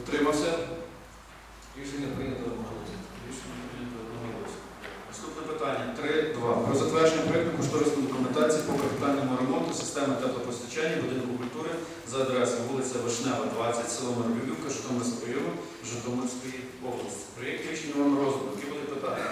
Утримався? Рішення прийнято одноголосно. Рішення прийнято одноголосно. Наступне питання 3.2. Про затвердження проєкту кошторисної документації по капітальному ремонту системи теплопостачання будинку культури за адресою вулиця Вишнева, 20, село Миробівка, Житомирського району, Житомирської області. Проєкт рішення вам розгляду. Які будуть питання?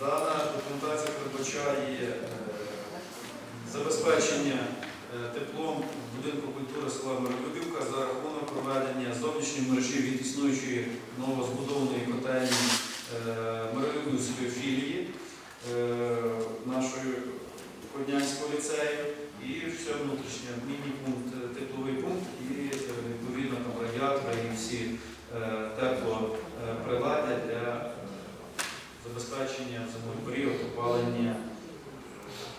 Дана документація передбачає е, забезпечення теплом будинку культури села Мироблюбівка за рахунок проведення зовнішньої мережі від існуючої новозбудованої котельні е, філії е, нашої Коднянського ліцею. І все внутрішнє. Міні-пункт, е, тепловий пункт і е, відповідно там радіатори і всі е, теплоприладдя для е, забезпечення в зимовий період опалення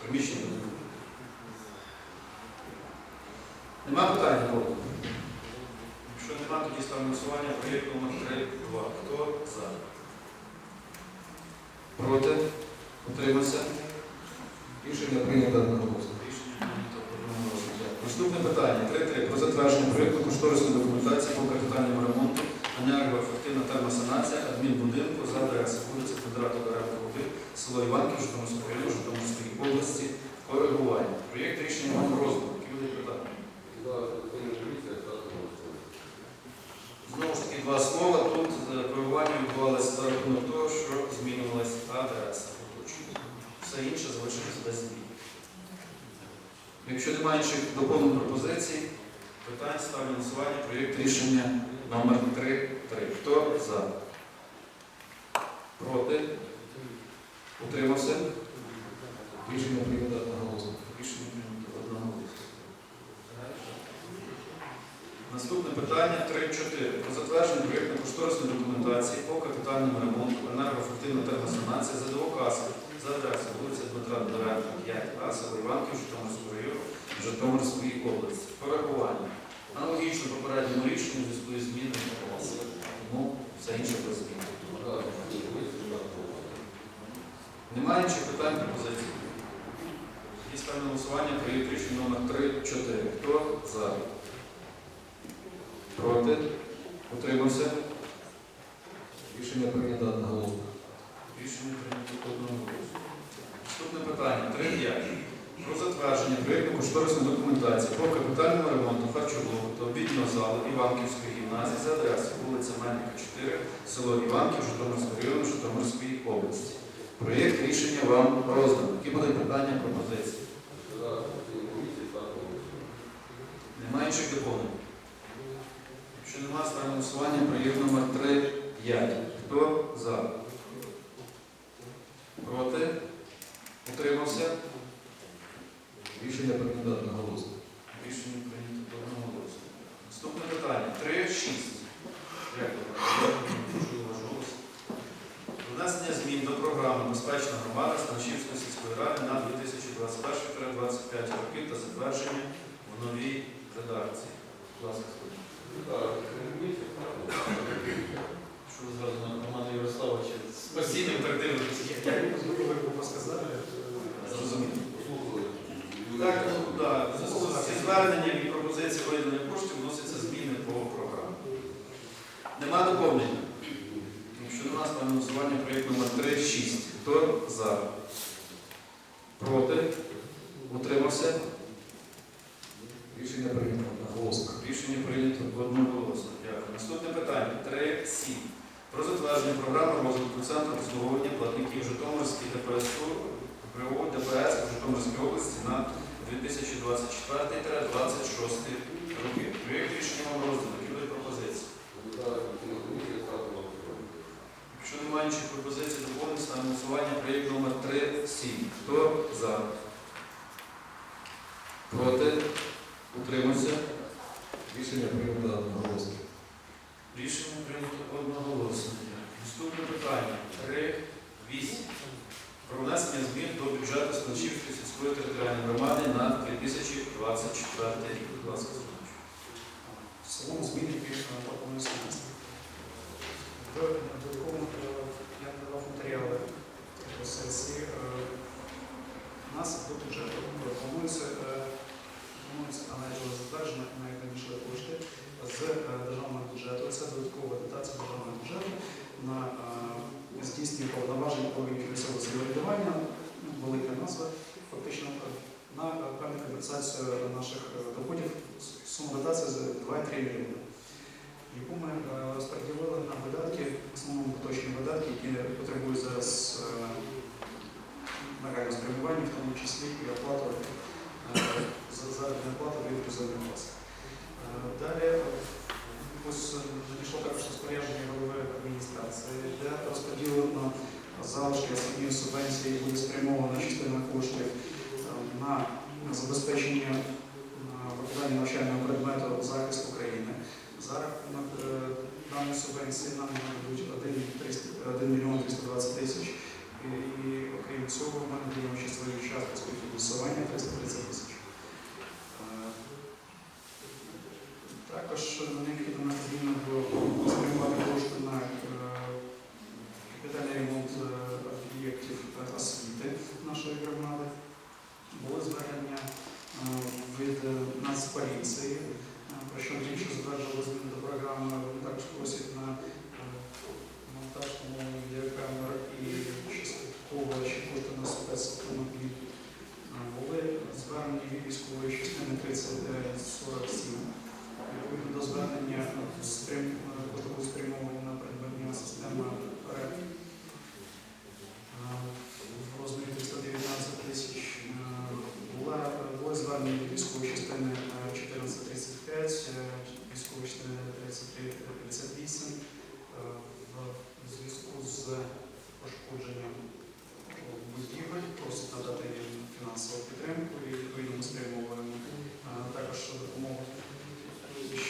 приміщень будинку. Нема питань нікого? Якщо нема, тоді ставимо голосування проєкт номер 3.2. Хто за? Проти? Утримався? Рішення прийнято одноголосно. Рішення прийнято одноголосно. Наступне питання 3.3. Про затвердження проєкту кошторисної документації по капітальному ремонту енергоефективна термосанація адмінбудинку за адресою вулиця Квадрату Карабка 1, село Іванків, Житомирського району, Житомирської області, коригування. Проєкт рішення вам розгляду. Знову ж таки, два слова. Тут коригування відбувалося за того, що змінювалася адреса. Все інше залишилось без змін. Якщо немає інших доповнень пропозицій, питань ставлю голосування проєкт рішення номер 3. Хто за? Проти? Утримався? Рішення прийнято одноголосно. Рішення прийнято одноголосно. Наступне питання 3.4. Про затвердження проєктно-кошторисної документації по капітальному ремонту енергоефективна термосанація ЗДО-КАСи за адресою вулиця Дмитра Доренка, 5А, село Іванків, Житомирського району, Житомирської області. Коригування. Аналогічно попередньому рішенню в зв'язку із змінами полоси. Тому все інше без змін. Немає інших питань пропозицій? Тоді ставлю голосування проєкт рішення номер 3.4. Хто за? Проти? Утримався? Рішення прийнято одноголосно. Рішення прийнято одноголосно. Наступне питання. 3.5. Про затвердження проєкту кошторисної документації по капітальному ремонту харчового та обіднього залу Іванківської гімназії за адресою вулиця Мельника, 4, село Іванків, Житомирського району, Житомирської області. Проєкт рішення вам розданий. Які будуть питання, пропозиції? Немає інших доповнень? Якщо немає, ставимо голосування проєкт номер 3.5. Хто за? Проти? Утримався? Рішення прийнято одноголосно. Рішення прийнято одноголосно. Наступне питання. 3.6. Дякую. Дуже ваш голос. Внесення змін до програми Безпечна громада Станчівської сільської ради на 2021-2025 роки та затвердження в новій редакції. Будь ласка, Сергій. Що ви зразу на Романа Ярославовича з постійним тактивним Зрозуміло. Так, ну так, в зв'язку з- зі зверненням і пропозицією виділення коштів вносяться зміни по програмі. Нема доповнення? Якщо до нас на голосування проєкт номер 3.6. Хто за? Проти? Утримався? Рішення прийнято одноголосно. Рішення прийнято одноголосно. Дякую. Наступне питання 3.7. Про затвердження програми розвитку центру обслуговування платників Житомирської ДПСУ ПРО ДПС у Житомирській області на 2024-2026 роки. Проєкт рішення вам розданий. Які будуть пропозиції? Якщо немає інших пропозицій, доповнень ставимо голосування проєкт номер 3.7. Хто за? Проти? Утримався? Рішення прийнято одноголосно. Рішення прийнято одноголосно. Наступне питання. 3.8. Про внесення змін до бюджету Станчівської сільської територіальної громади на 2024 рік. Будь ласка, Сергій. В цілому зміни більше. В додатковому я надавав матеріали що е, нас до бюджету е, планується аналізово затверджено і кошти з е, державного бюджету. Це додаткова дотація державного бюджету на здійснення повноважень органів місцевого самоврядування, велика назва, фактично на певну компенсацію наших доходів сума дотації з 2-3 мільйони. Яку ми розподілили на видатки, в основному поточні видатки, які потребують зараз е, нагального спрямування, в тому числі і оплату е, за заробітну плату від призовних клас. Далі е, е, надійшло також розпорядження голови адміністрації, де розподілено залишки освітньої субвенції буде спрямована частина коштів на забезпечення виконання навчального предмету захист України. За е, даної субвенції нам нададуть 1 300 1 мільйон 320 тисяч. І, окрім цього, ми надаємо ще свою частку співфінансування 330 тисяч. Е, Також необхідно спрямувати кошти на е, капітальний ремонт е, об'єктів освіти нашої громади. Було звернення від Нацполіції, про що більше затверджували зміни до програми. Вони також просять на е, монтаж по-моєму, відеокамер і частково ще кошти на спецавтомобіль. Е, Були звернені від військової частини 3047. Відповідно до звернення спрям... кошти були спрямовані на придбання системи РЕП е, в розмірі 319 тисяч. Е, Була, були звернення від військової частини е, 1435, е, військової частини 3358 е, в зв'язку з пошкодженням будівель, просить надати їм фінансову підтримку і відповідно ми спрямовуємо е, також допомогу.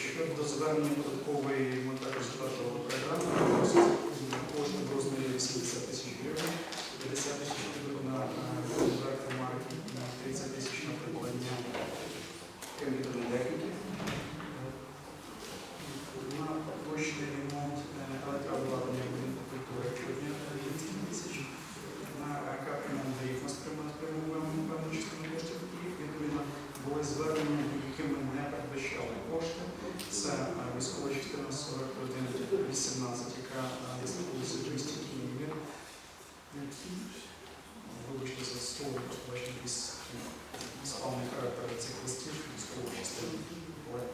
Щодо звернення податкової ми також затверджували програму, кошти в розмірі 80 тисяч гривень, 50 тисяч гривень на е, контракти марки, на 30 тисяч на придбання комп'ютерної техніки. На поточний ремонт е, електрообладнання будинку культури чудня 200 тисяч. На капремонт доріг ми спрямуємо певну частину коштів і відповідно були звернення, які ми не передбачали кошти. Це е, військова частина 4118, яка е, десь знаходиться 200 км. Вибачте за слово, якийсь спавний характер цих листів військової частини. Але, е,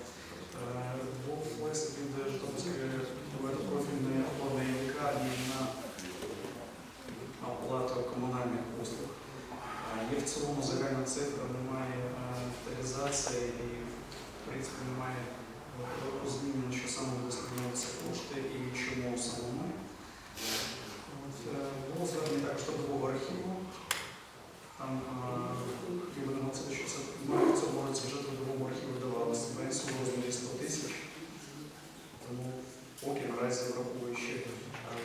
Був лист від Житомирської багатопрофільної опорної лікарні на оплату комунальних послуг. Е, Є в цілому загальна цифра, немає е, деталізації і в принципі немає е, розуміння, що саме буде сприйматися кошти і чому саме ми. От, е, Було звернення також трудового архіву. Там е, хотів би наголосити, що це ми в цьому році вже трудовому архіву давали субвенцію в розмірі 100 тисяч. Тому поки наразі враховуючи е,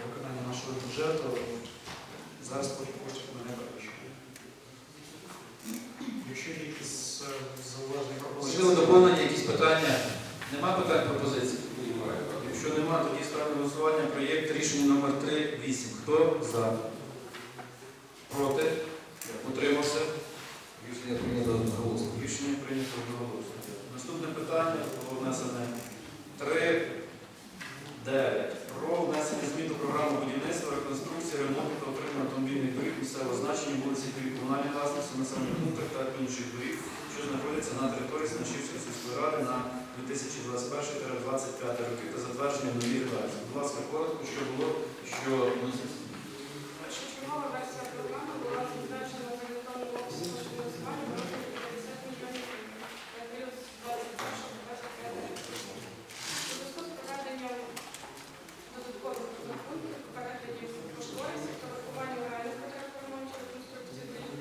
виконання нашого бюджету, зараз поки коштів ми не передбачаємо. Якщо є якісь е, зауваження Можливо, пропозиції. доповнення, якісь питання? Нема питань пропозицій? Якщо нема, тоді ставлю на голосування проєкт рішення номер 3.8. Хто за? Проти? Утримався? Рішення прийнято одноголосно. Рішення прийнято одноголосно. Наступне питання було внесене 3.9. Про внесення змін до програми будівництва, реконструкції, ремонту та отримання автомобільних доріг місцевого значення вулиці Київ комунальної власності в населених пунктах та інших доріг, що знаходяться на території Снашівської сільської ради на 2021-2025 роки та затвердження нові ради. Будь ласка, коротко, що було, що вноситься. Першочергова версія програми була затверджена за електронним обсягом фінансування в розмірі 50 мільйонів гривень на період з 21 до 25 років. У зв'язку з проведенням додаткових розрахунків, переглядів кошторисів та врахуванням реальних потреб по ремонту реконструкції доріг,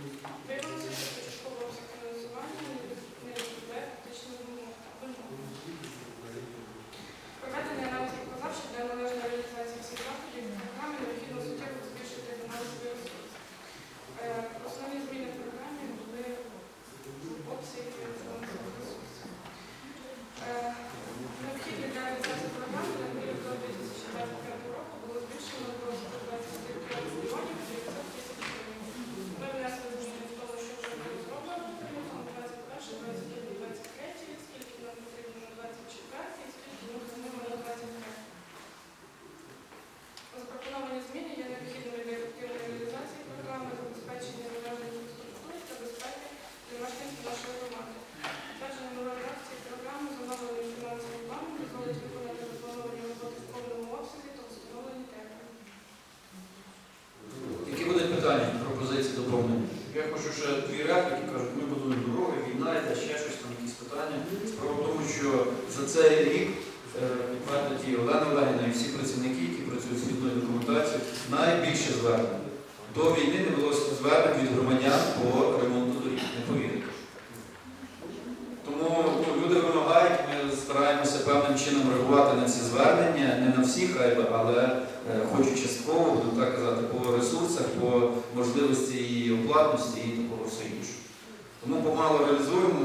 виявилося, що початковий обсяг фінансування не відповідає фактичним вимогам. Проведення аналізу показав, що для належної реалізації всіх заходів програми необхідно за цей рік е, відверто ті Олена Олегівна і всі працівники, які працюють з хідною документацією, найбільше звернень. До не звернень від громадян по ремонту доріг, не повірите. Тому ну, люди вимагають, ми стараємося певним чином реагувати на ці звернення, не на всі хай би, але е, хочу частково, буду так казати, по ресурсах, по можливості її оплатності і такого все іншого. Тому помало реалізуємо.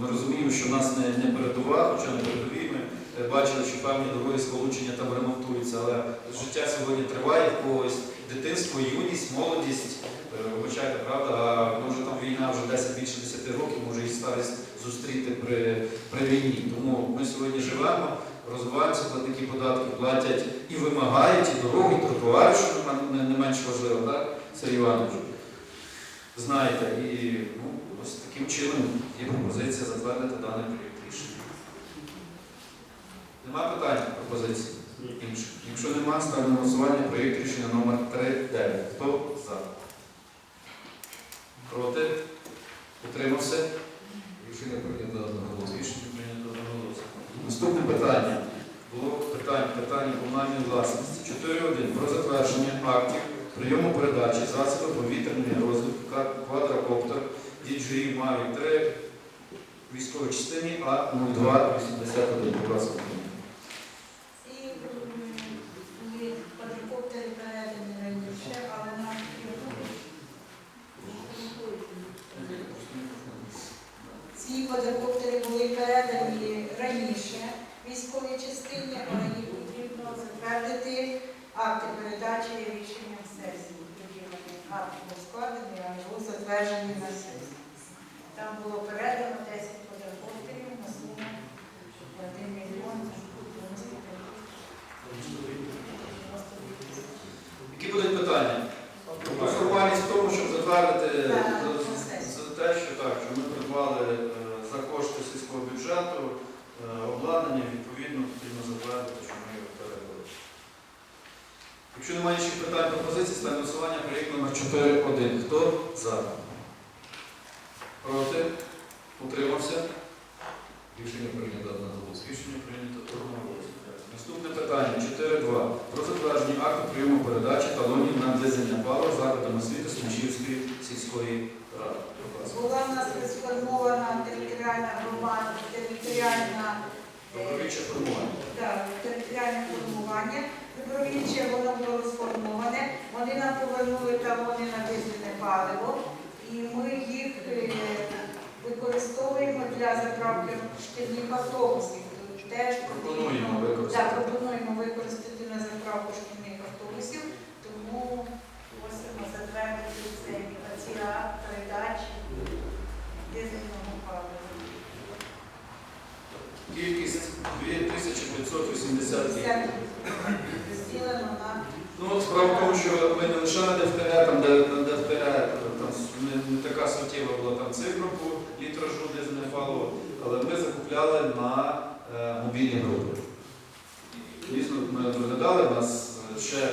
Ми розуміємо, що нас не, не передова, хоча на передовій ми е, бачили, що певні дороги сполучення там ремонтуються, але життя сьогодні триває в когось дитинство, юність, молодість. Е, Вибачайте, правда, а може там війна вже 10 більше 10 років, може і старість зустріти при, при війні. Тому ми сьогодні живемо, розвиваємося, платники податків платять і вимагають, і дороги, і тротуари, що не, не менш важливо, так, Сергій Іванович? Знаєте, і ну, ось таким чином є пропозиція затвердити даний проєкт рішення. Нема питань пропозицій інших? Якщо нема, ставлю на голосування проєкт рішення номер 3.9. Хто за? Проти? Утримався? Рішення прийнято одноголосно. Рішення прийнято одноголосно. Наступне питання. Було питання, питання комунальної власності. 4.1. Про затвердження актів прийому передачі засобів повітряної розвитку квадрокоптер DJI Mavic 3 військовій частині А0281. Будь ласка. Ці м, були квадрокоптери передані раніше, але нам ці квадрокоптери були передані раніше військовій частині, але їх потрібно затвердити акти передачі рішенням сесії. Тоді вони акт був складений, а був затверджений на сесії. Там було передано 10 квадрокоптерів на суму 1 мільйон 95 Які будуть питання? Тобто Формальність в тому, щоб затвердити Так, за- процес. за те, що так, що ми придбали е, за кошти сільського бюджету е, обладнання, відповідно потрібно затвердити, що ми його передали. Якщо немає інших питань пропозицій, ставимо голосування проєкт номер 4.1. Хто за? Проти? Утримався? Рішення прийнято одноголосно. Рішення прийнято одноголосно. Наступне питання 4.2. Про затвердження акту прийому передачі талонів на дизельне паливо закладом освіти Сумчівської сільської ради. Будь ласка. Була в нас сформована територіальна громада, територіальна е, Добровільче формування. так, територіальне формування. Добровільче воно було сформоване. Вони нам повернули талони на дизельне паливо, і ми їх е, використовуємо для заправки шкільних автобусів. Теж Пропонуємо використати. Так, пропонуємо використати на заправку шкільних автобусів, тому просимо затвердити цей ці передачі дизельного палива. Кількість 2588. Розділено Ну, справа в тому, що ми не лише на там, де на там не, не така суттєва була там цифра по літражу дизельне паливо, але ми закупляли на е, мобільні групи. Дійсно, ми розглядали, у нас е, ще е,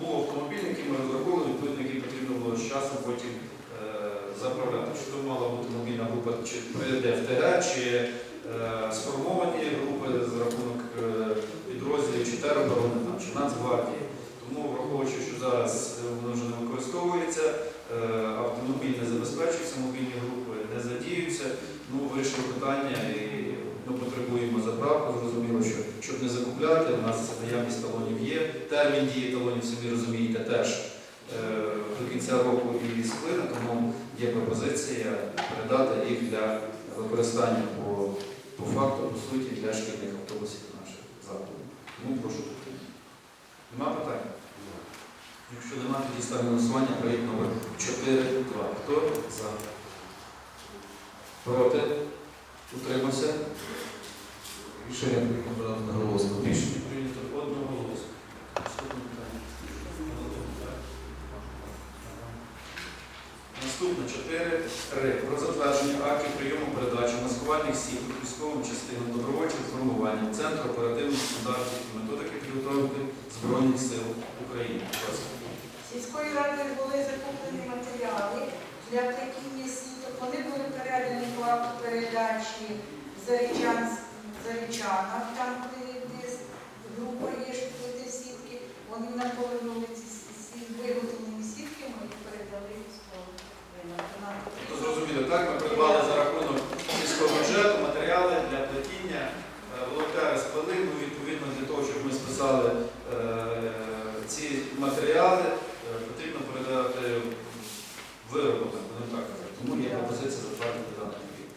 був автомобіль, який ми розраховували, відповідно, який потрібно було з часом потім е, заправляти. Чи то мала бути мобільна група чи ДФТР, чи сформовані групи за рахунок е, підрозділів чи тероборони, чи Нацгвардії. Тому, враховуючи, що зараз е, воно вже не використовується, е, автомобіль не забезпечується, мобільні групи не задіються, ну, вирішили питання і ми потребуємо заправку. Зрозуміло, що щоб не закупляти, у нас наявність талонів є. Термін дії талонів, самі розумієте, теж е, до кінця року і сплине, тому є пропозиція передати їх для використання по, по факту, по суті, для шкільних автобусів наших закладів. Тому прошу підтримати. Нема питань? Якщо немає, тоді ставимо голосування проєкт номер 4.2. Хто за? Проти? Утримався? Рішення прийнято одноголосно. Рішення прийнято одноголосно. Наступне питання. Наступне 4.3. Про затвердження актів прийому передачі маскувальних сіл військовим частинам добровольчих формувань Центру оперативних стандартів і методики підготовки Збройних сил України. Сільської ради були закуплені матеріали для плетіння сіток. Вони були передані по передачі Зарічанськ- там де десь група є, що сітки, вони с- ці виготовлені сітки, ми їх передали військовим. Нам То зрозуміло, так? Ми придбали за рахунок міського бюджету матеріали для плетіння. Е, Волонтери сплели, ну, відповідно для того, щоб ми списали е, ці матеріали, е, потрібно передати вироби, будемо так казати. Тому є пропозиція затвердити даний проєкт.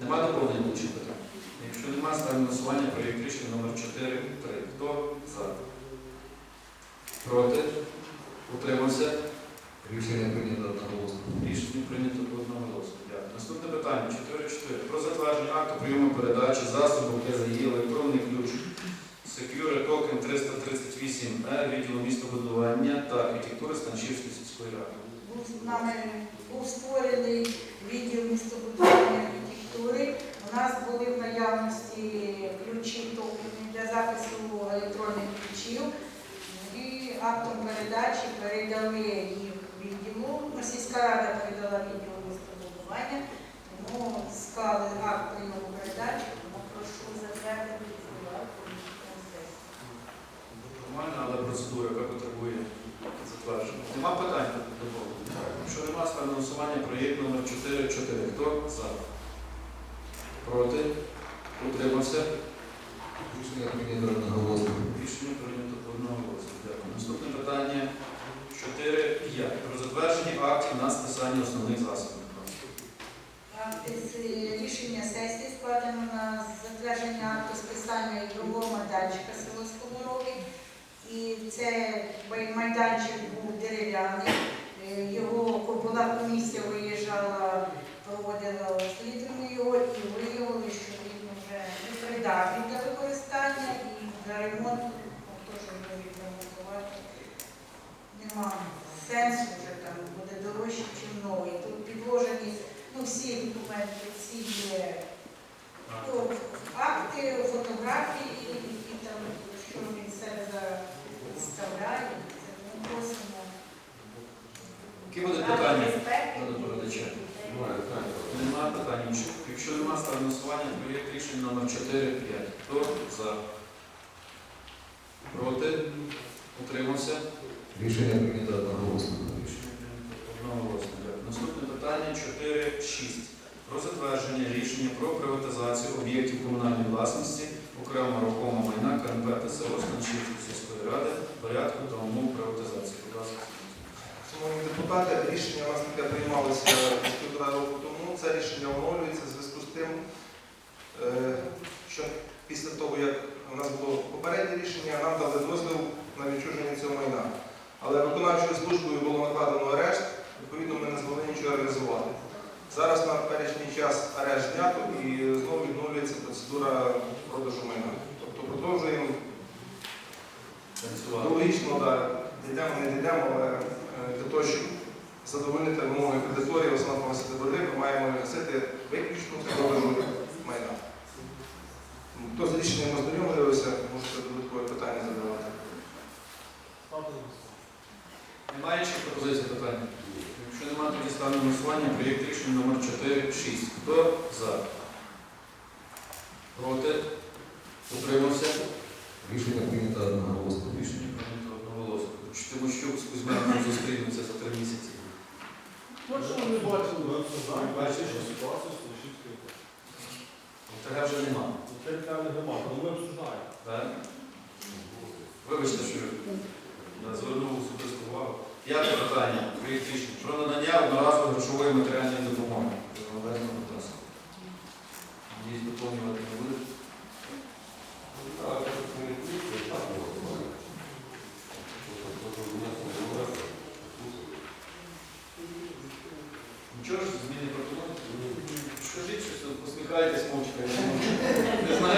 Нема доповнень інших питань? Якщо немає, ставимо на голосування проєкт рішення номер 4 3. Хто за? Проти? Утримався? Рішення прийнято одноголосно. Рішення прийнято по одному голосу. Дякую. Наступне питання 4.4. Про затвердження акту прийому засобу КЗІ електронний ключ Secure Token 338 е відділу містобудування та архітектури Станчівської сільської ради. був нами був створений відділ містобудування архітектури. У нас були в наявності ключі токени для запису електронних ключів. І актом передачі передали їх відділу. Ну, Сільська рада передала відділу містобудування, тому склали акт прийому передачі, Нормальна, але процедура, яка потребує затвердження. Нема питань до того? Якщо нема, на голосування проєкт номер 4.4. Хто за? Проти? Утримався? Рішення прийнято одноголосно. Рішення прийнято по голосу. Дякую. Наступне питання 4.5. Про затвердження актів на списання основних засобів. Рішення сесії складено на затвердження акту списання ігрового майданчика село Сковорові. І це майданчик був дерев'яний. Е, Його була комісія виїжджала, проводила розслідування його і виявили, що він вже непридатний для використання і для ремонту, теж його відремонтувати. Нема сенсу вже там буде дорожче, ніж новий. Тут підложені ну, всі документи, всі є акти, фотографії, які там, що він себе представляє. Ми просимо. Які будуть питання? Немає питань. Інших. Якщо немає, ставимо на голосування проєкт рішення номер 4.5. Хто за? Проти? Утримався? Рішення прийнято одноголосно. Рішення прийнято одноголосно. Наступне питання 4.6. Про затвердження рішення про приватизацію об'єктів комунальної власності окремо рухомого майна КНП та село Станчівської сільської ради порядку та умов приватизації. Будь ласка. Шановні депутати, рішення у нас таке приймалося півтора року тому. Це рішення оновлюється в зв'язку з тим, е, що після того, як у нас було попереднє рішення, нам дали дозвіл на відчуження цього майна. Але виконавчою службою було накладено арешт, відповідно, ми не змогли нічого реалізувати. Зараз на теперішній час арешт знято і знову відновлюється процедура продажу майна. Тобто продовжуємо Танцювати. Ну, логічно, так, дійдемо, не дійдемо, але е, для того, щоб задовольнити вимоги кредиторів, основно погасити ми маємо гасити виключно з продажу майна. Хто з рішенням ознайомлювався, можете додаткові питання задавати. Немає інших пропозицій питання? Немає, тоді ставимо голосування проєкт рішення номер 4.6. Хто за? Проти? Утримався? Рішення прийнято одноголосно. Рішення прийнято одноголосно. Тимощук з Кузьменком зустрінуться за три місяці.